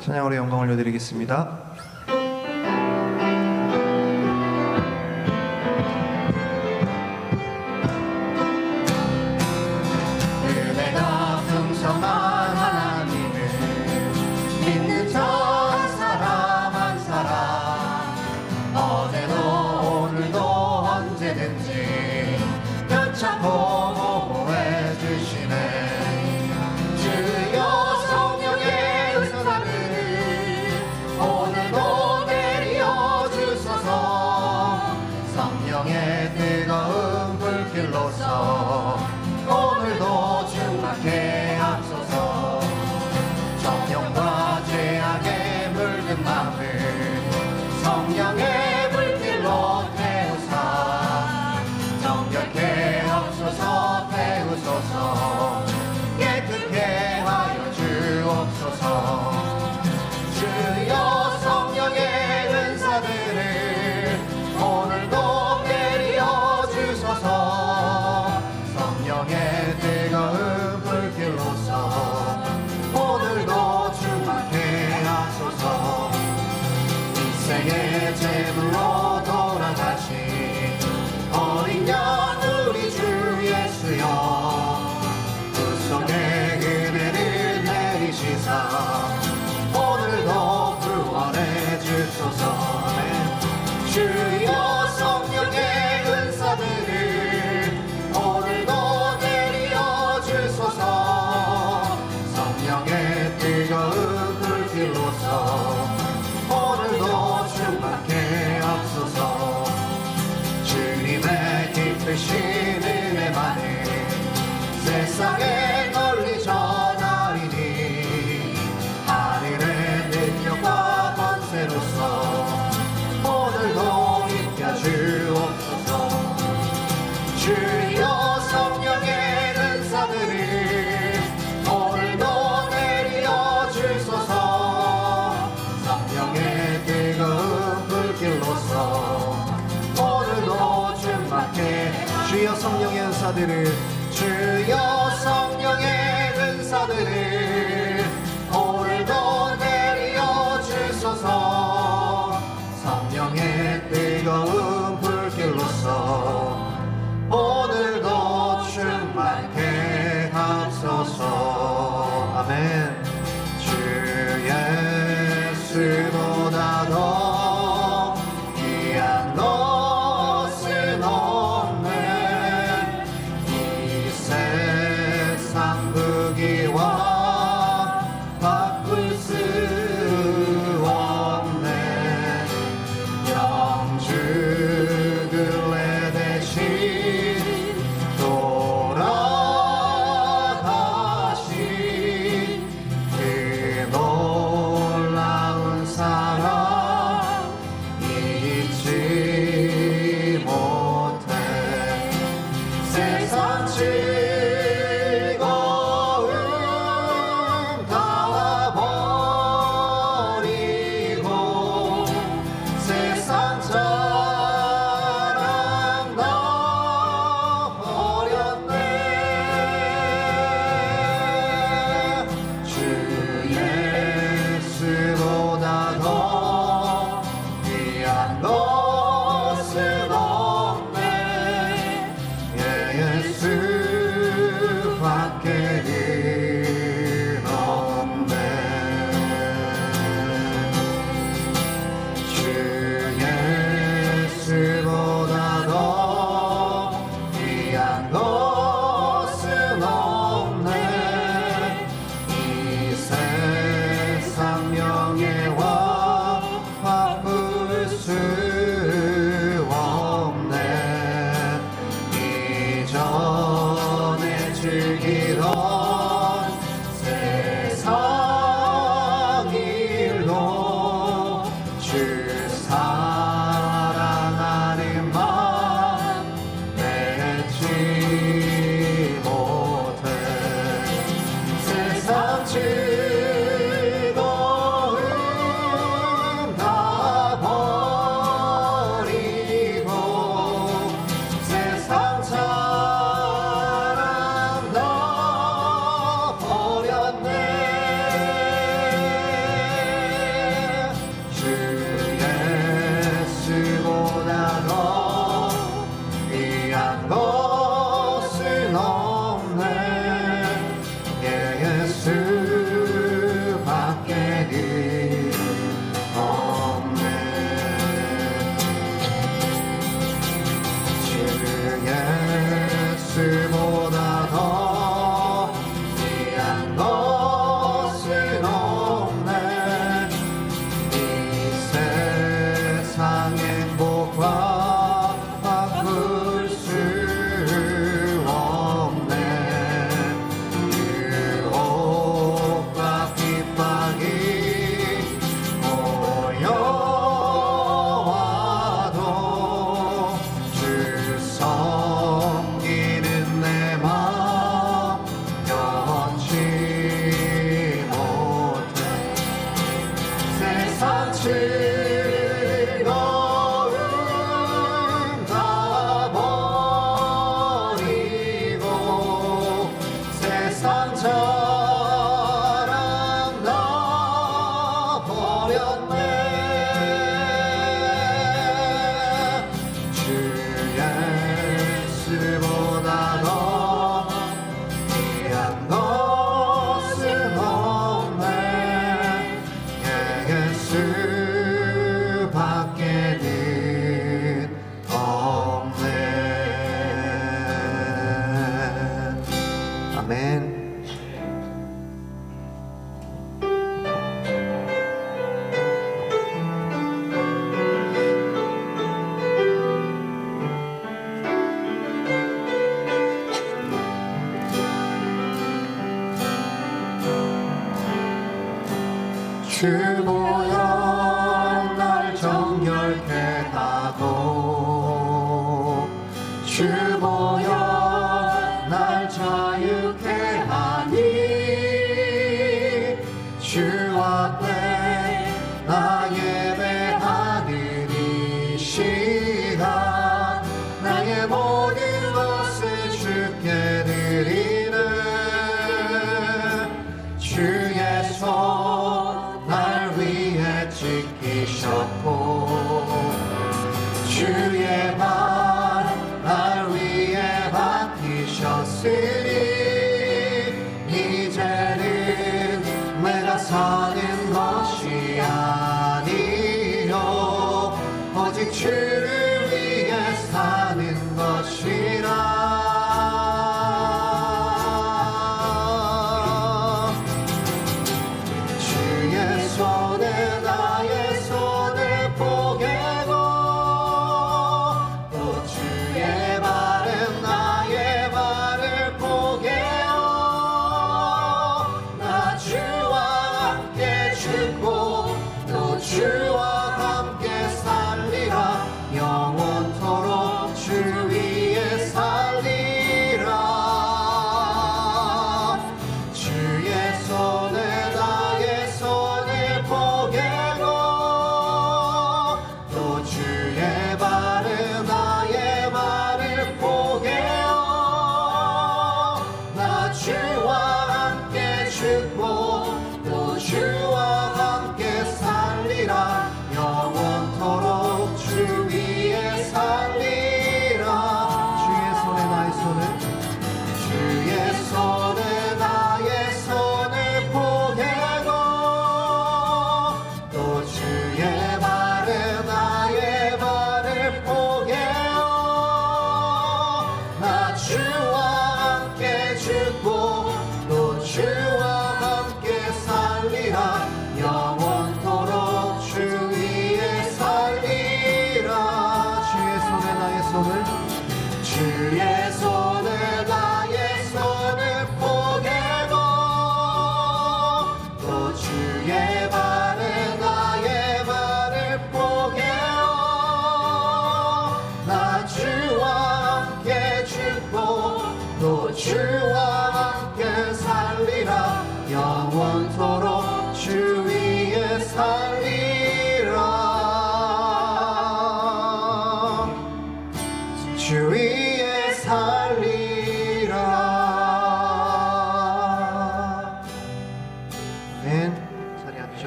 찬양으로 영광 올려드리겠습니다. 은혜가 풍성한 하나님을 믿는 자 하옵소서. 오늘도 주밖에 하소서, 정령과 죄악에 물든 마음을 성령의 불길로 태우사. 정결케 하소서, 태우소서. fishing. 은사들을 주여 성령의 은사들을 오늘도 내려 주소서. 성령의 뜨거운 불길로서 Lord. I'm know. 주보여 날 정결케 하고 주보여 사는 것이 아니요. 오직 주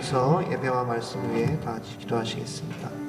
주셔서 예배와 말씀 위에 다 같이 기도하시겠습니다.